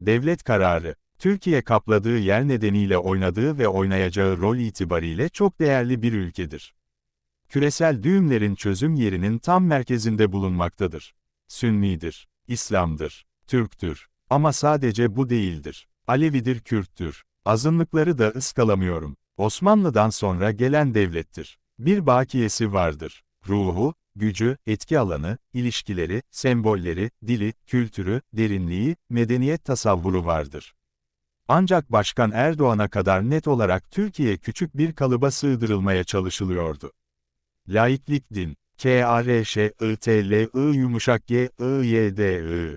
Devlet kararı, Türkiye kapladığı yer nedeniyle oynadığı ve oynayacağı rol itibariyle çok değerli bir ülkedir. Küresel düğümlerin çözüm yerinin tam merkezinde bulunmaktadır. Sünnidir, İslam'dır, Türktür. Ama sadece bu değildir. Alevidir, Kürttür. Azınlıkları da ıskalamıyorum. Osmanlı'dan sonra gelen devlettir. Bir bakiyesi vardır. Ruhu, gücü, etki alanı, ilişkileri, sembolleri, dili, kültürü, derinliği, medeniyet tasavvuru vardır. Ancak Başkan Erdoğan'a kadar net olarak Türkiye küçük bir kalıba sığdırılmaya çalışılıyordu. Laiklik din, K-A-R-Ş-I-T-L-I yumuşak G-I-Y-D-I.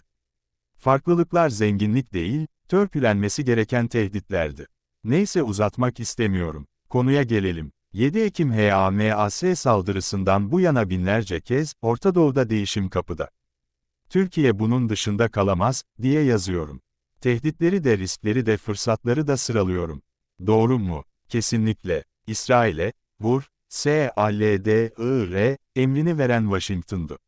Farklılıklar zenginlik değil, törpülenmesi gereken tehditlerdi. Neyse uzatmak istemiyorum. Konuya gelelim. 7 Ekim HAMAS saldırısından bu yana binlerce kez, Orta Doğu'da değişim kapıda. Türkiye bunun dışında kalamaz, diye yazıyorum. Tehditleri de riskleri de fırsatları da sıralıyorum. Doğru mu? Kesinlikle. İsrail'e, vur, S-A-L-D-I-R, emrini veren Washington'du.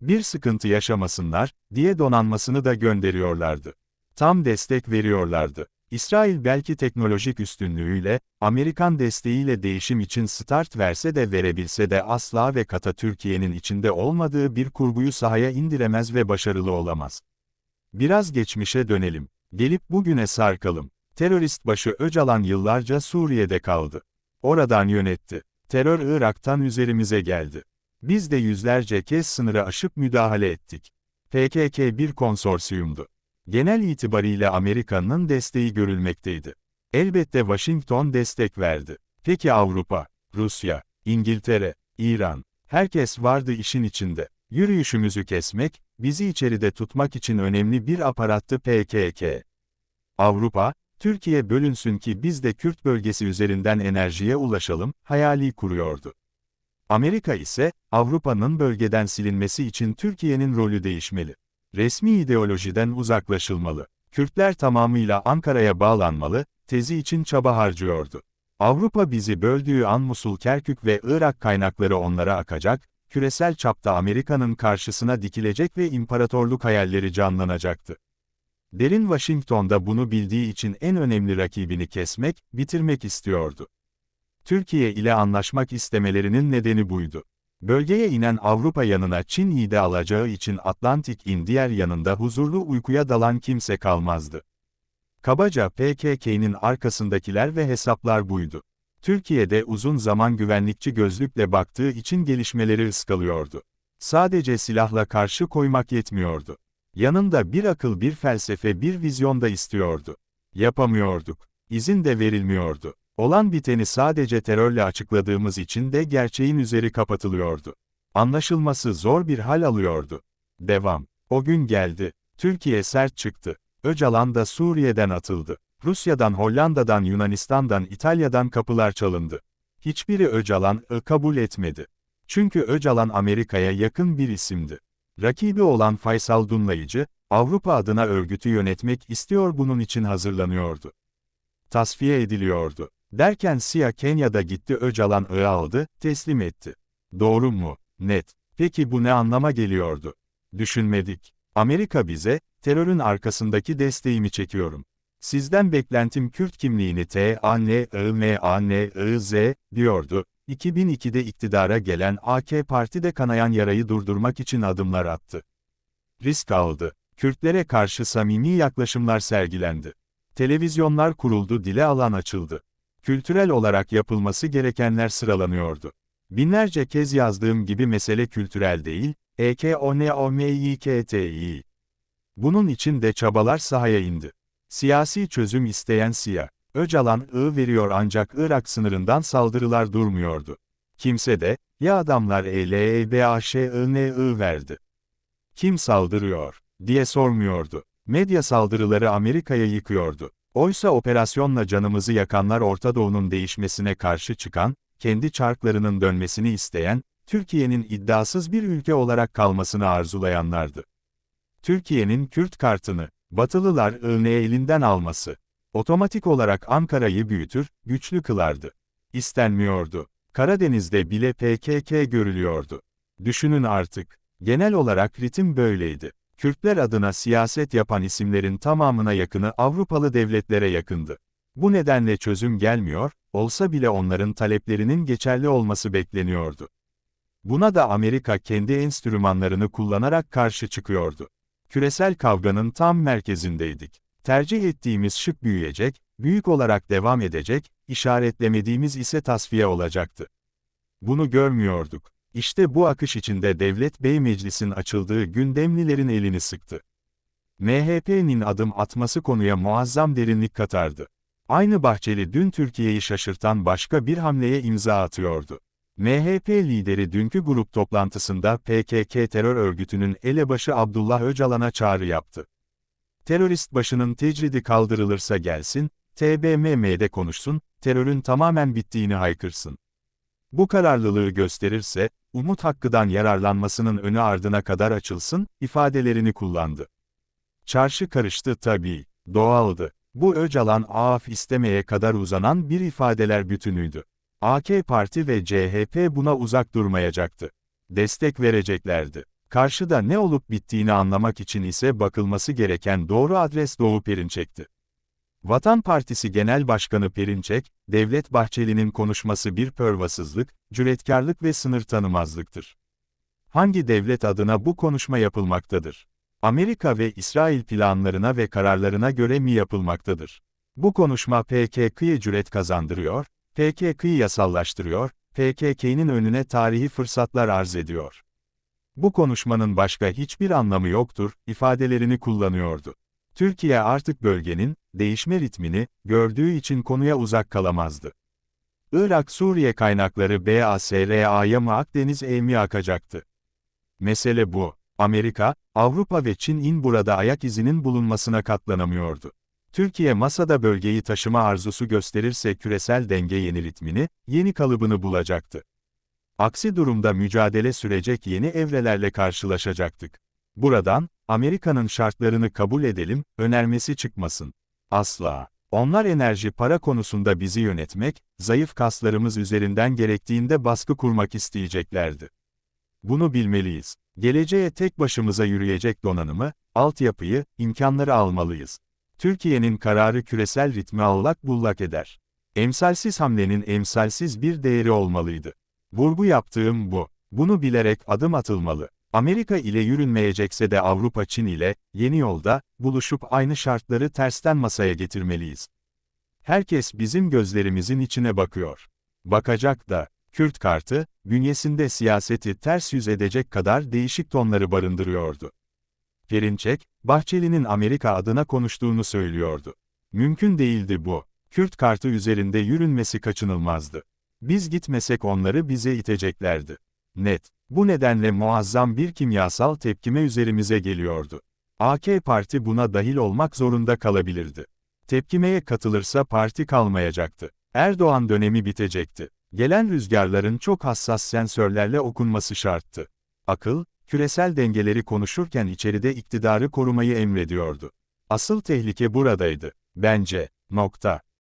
Bir sıkıntı yaşamasınlar, diye donanmasını da gönderiyorlardı. Tam destek veriyorlardı. İsrail belki teknolojik üstünlüğüyle, Amerikan desteğiyle değişim için start verse de verebilse de asla ve kata Türkiye'nin içinde olmadığı bir kurguyu sahaya indiremez ve başarılı olamaz. Biraz geçmişe dönelim. Gelip bugüne sarkalım. Terörist başı Öcalan yıllarca Suriye'de kaldı. Oradan yönetti. Terör Irak'tan üzerimize geldi. Biz de yüzlerce kez sınırı aşıp müdahale ettik. PKK bir konsorsiyumdu. Genel itibariyle Amerika'nın desteği görülmekteydi. Elbette Washington destek verdi. Peki Avrupa, Rusya, İngiltere, İran, herkes vardı işin içinde. Yürüyüşümüzü kesmek, bizi içeride tutmak için önemli bir aparattı PKK. Avrupa, Türkiye bölünsün ki biz de Kürt bölgesi üzerinden enerjiye ulaşalım, hayali kuruyordu. Amerika ise, Avrupa'nın bölgeden silinmesi için Türkiye'nin rolü değişmeli. Resmi ideolojiden uzaklaşılmalı. Kürtler tamamıyla Ankara'ya bağlanmalı, tezi için çaba harcıyordu. Avrupa bizi böldüğü an Musul Kerkük ve Irak kaynakları onlara akacak, küresel çapta Amerika'nın karşısına dikilecek ve imparatorluk hayalleri canlanacaktı. Derin Washington'da bunu bildiği için en önemli rakibini kesmek, bitirmek istiyordu. Türkiye ile anlaşmak istemelerinin nedeni buydu. Bölgeye inen Avrupa yanına Çin ide alacağı için Atlantik'in diğer yanında huzurlu uykuya dalan kimse kalmazdı. Kabaca PKK'nin arkasındakiler ve hesaplar buydu. Türkiye'de uzun zaman güvenlikçi gözlükle baktığı için gelişmeleri ıskalıyordu. Sadece silahla karşı koymak yetmiyordu. Yanında bir akıl bir felsefe bir vizyon da istiyordu. Yapamıyorduk. İzin de verilmiyordu. Olan biteni sadece terörle açıkladığımız için de gerçeğin üzeri kapatılıyordu. Anlaşılması zor bir hal alıyordu. Devam. O gün geldi. Türkiye sert çıktı. Öcalan da Suriye'den atıldı. Rusya'dan, Hollanda'dan, Yunanistan'dan, İtalya'dan kapılar çalındı. Hiçbiri Öcalan'ı kabul etmedi. Çünkü Öcalan Amerika'ya yakın bir isimdi. Rakibi olan Faysal Dunlayıcı, Avrupa adına örgütü yönetmek istiyor bunun için hazırlanıyordu. Tasfiye ediliyordu. Derken Siyah Kenya'da gitti Öcalan'ı aldı, teslim etti. Doğru mu? Net. Peki bu ne anlama geliyordu? Düşünmedik. Amerika bize, terörün arkasındaki desteğimi çekiyorum. Sizden beklentim Kürt kimliğini T-A-N-I-M-A-N-I-Z, diyordu. 2002'de iktidara gelen AK Parti de kanayan yarayı durdurmak için adımlar attı. Risk aldı. Kürtlere karşı samimi yaklaşımlar sergilendi. Televizyonlar kuruldu dile alan açıldı. Kültürel olarak yapılması gerekenler sıralanıyordu. Binlerce kez yazdığım gibi mesele kültürel değil, EKONOMİKTİ. Bunun için de çabalar sahaya indi. Siyasi çözüm isteyen siyah. Öcalan ı veriyor ancak Irak sınırından saldırılar durmuyordu. Kimse de, ya adamlar ELEBAŞINI verdi. Kim saldırıyor, diye sormuyordu. Medya saldırıları Amerika'ya yıkıyordu. Oysa operasyonla canımızı yakanlar Orta Doğu'nun değişmesine karşı çıkan, kendi çarklarının dönmesini isteyen, Türkiye'nin iddiasız bir ülke olarak kalmasını arzulayanlardı. Türkiye'nin Kürt kartını, Batılılar ığne elinden alması, otomatik olarak Ankara'yı büyütür, güçlü kılardı. İstenmiyordu. Karadeniz'de bile PKK görülüyordu. Düşünün artık. Genel olarak ritim böyleydi. Kürtler adına siyaset yapan isimlerin tamamına yakını Avrupalı devletlere yakındı. Bu nedenle çözüm gelmiyor, olsa bile onların taleplerinin geçerli olması bekleniyordu. Buna da Amerika kendi enstrümanlarını kullanarak karşı çıkıyordu. Küresel kavganın tam merkezindeydik. Tercih ettiğimiz şık büyüyecek, büyük olarak devam edecek, işaretlemediğimiz ise tasfiye olacaktı. Bunu görmüyorduk. İşte bu akış içinde Devlet Bey Meclis'in açıldığı gün Demlilerin elini sıktı. MHP'nin adım atması konuya muazzam derinlik katardı. Aynı Bahçeli dün Türkiye'yi şaşırtan başka bir hamleye imza atıyordu. MHP lideri dünkü grup toplantısında PKK terör örgütünün elebaşı Abdullah Öcalan'a çağrı yaptı. Terörist başının tecridi kaldırılırsa gelsin, TBMM'de konuşsun, terörün tamamen bittiğini haykırsın. Bu kararlılığı gösterirse, umut hakkıdan yararlanmasının önü ardına kadar açılsın, ifadelerini kullandı. Çarşı karıştı tabii, doğaldı. Bu Öcalan af istemeye kadar uzanan bir ifadeler bütünüydü. AK Parti ve CHP buna uzak durmayacaktı. Destek vereceklerdi. Karşıda ne olup bittiğini anlamak için ise bakılması gereken doğru adres Doğu Perinçek'ti. Vatan Partisi Genel Başkanı Perinçek, Devlet Bahçeli'nin konuşması bir pörvasızlık, cüretkarlık ve sınır tanımazlıktır. Hangi devlet adına bu konuşma yapılmaktadır? Amerika ve İsrail planlarına ve kararlarına göre mi yapılmaktadır? Bu konuşma PKK'ye cüret kazandırıyor, PKK'yı yasallaştırıyor, PKK'nın önüne tarihi fırsatlar arz ediyor. Bu konuşmanın başka hiçbir anlamı yoktur, ifadelerini kullanıyordu. Türkiye artık bölgenin, değişme ritmini, gördüğü için konuya uzak kalamazdı. Irak-Suriye kaynakları BASRA'ya mı Akdeniz E mi akacaktı? Mesele bu. Amerika, Avrupa ve Çin'in burada ayak izinin bulunmasına katlanamıyordu. Türkiye masada bölgeyi taşıma arzusu gösterirse küresel denge yeni ritmini, yeni kalıbını bulacaktı. Aksi durumda mücadele sürecek yeni evrelerle karşılaşacaktık. Buradan, Amerika'nın şartlarını kabul edelim, önermesi çıkmasın. Asla. Onlar enerji para konusunda bizi yönetmek, zayıf kaslarımız üzerinden gerektiğinde baskı kurmak isteyeceklerdi. Bunu bilmeliyiz. Geleceğe tek başımıza yürüyecek donanımı, altyapıyı, imkanları almalıyız. Türkiye'nin kararı küresel ritmi allak bullak eder. Emsalsiz hamlenin emsalsiz bir değeri olmalıydı. Vurgu yaptığım bu. Bunu bilerek adım atılmalı. Amerika ile yürünmeyecekse de Avrupa Çin ile, yeni yolda, buluşup aynı şartları tersten masaya getirmeliyiz. Herkes bizim gözlerimizin içine bakıyor. Bakacak da, Kürt kartı, bünyesinde siyaseti ters yüz edecek kadar değişik tonları barındırıyordu. Perinçek, Bahçeli'nin Amerika adına konuştuğunu söylüyordu. Mümkün değildi bu. Kürt kartı üzerinde yürünmesi kaçınılmazdı. Biz gitmesek onları bize iteceklerdi. Net. Bu nedenle muazzam bir kimyasal tepkime üzerimize geliyordu. AK Parti buna dahil olmak zorunda kalabilirdi. Tepkimeye katılırsa parti kalmayacaktı. Erdoğan dönemi bitecekti. Gelen rüzgarların çok hassas sensörlerle okunması şarttı. Akıl, küresel dengeleri konuşurken içeride iktidarı korumayı emrediyordu. Asıl tehlike buradaydı. Bence. Nokta.